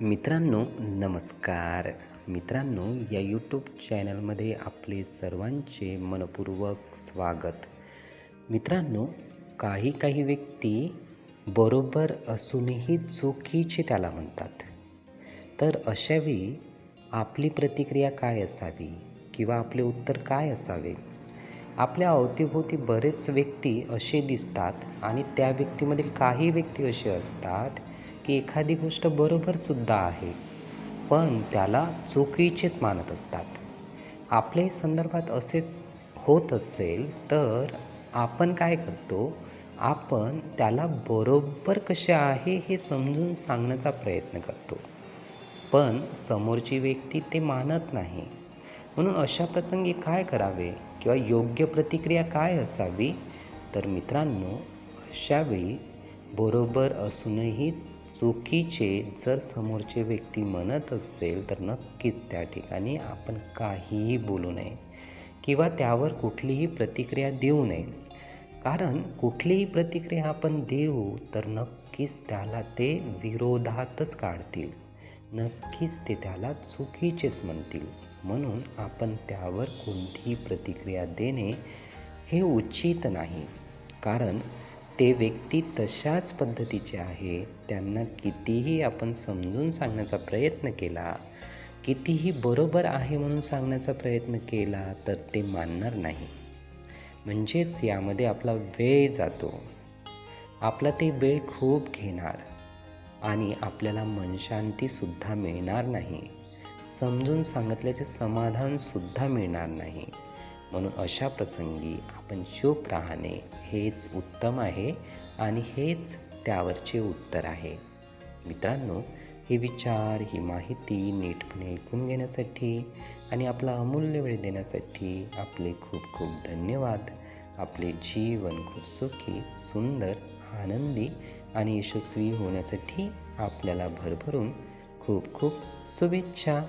मित्रांनो नमस्कार. मित्रांनो या यूट्यूब चॅनलमध्ये आपले सर्वांचे मनपूर्वक स्वागत. मित्रांनो काही काही व्यक्ती बरोबर असूनही चुकीचे त्याला म्हणतात. तर अशावेळी आपली प्रतिक्रिया काय असावी किंवा आपले उत्तर काय असावे? आपल्या अवतीभोवती बरेच व्यक्ती असे दिसतात आणि त्या व्यक्तीमधील काही व्यक्ती असे असतात की एखादी गोष्ट बरोबरसुद्धा आहे पण त्याला चुकीचेच मानत असतात. आपल्याही संदर्भात असेच होत असेल तर आपण काय करतो? आपण त्याला बरोबर कसे आहे हे समजून सांगण्याचा प्रयत्न करतो. पण समोरची व्यक्ती ते मानत नाही. म्हणून अशा प्रसंगी काय करावे किंवा योग्य प्रतिक्रिया काय असावी? तर मित्रांनो अशावेळी बरोबर असूनही चुकीचे जर समोरचे व्यक्ती म्हणत असेल तर नक्कीच त्या ठिकाणी आपण काहीही बोलू नये किंवा त्यावर कुठलीही प्रतिक्रिया देऊ नये. कारण कुठलीही प्रतिक्रिया आपण देऊ तर नक्कीच त्याला ते विरोधातच काढतील. नक्कीच ते त्याला चुकीचेच म्हणतील. म्हणून आपण त्यावर कोणतीही प्रतिक्रिया देणे हे उचित नाही. कारण ते व्यक्ती तशाच पद्धतीचे आहे. त्यांना कितीही आपण समजून सांगण्याचा प्रयत्न केला कितीही बरोबर आहे म्हणून सांगण्याचा प्रयत्न केला तर ते मानणार नाही. म्हणजेच यामध्ये आपला वेळ जातो. आपला ते वेळ खूप घेणार आणि आपल्याला मनशांतीसुद्धा मिळणार नाही. समजून सांगितल्याचे समाधानसुद्धा मिळणार नाही. म्हणून अशा प्रसंगी आपण चूप राहणे हेच उत्तम आहे आणि हेच त्यावरचे उत्तर आहे. मित्रांनो हे विचार ही माहिती नीटपणे ऐकून घेण्यासाठी आणि आपला अमूल्य वेळ देण्यासाठी आपले खूप खूप धन्यवाद. आपले जीवन खूप सुखी सुंदर आनंदी आणि यशस्वी होण्यासाठी आपल्याला भरभरून खूप खूप शुभेच्छा.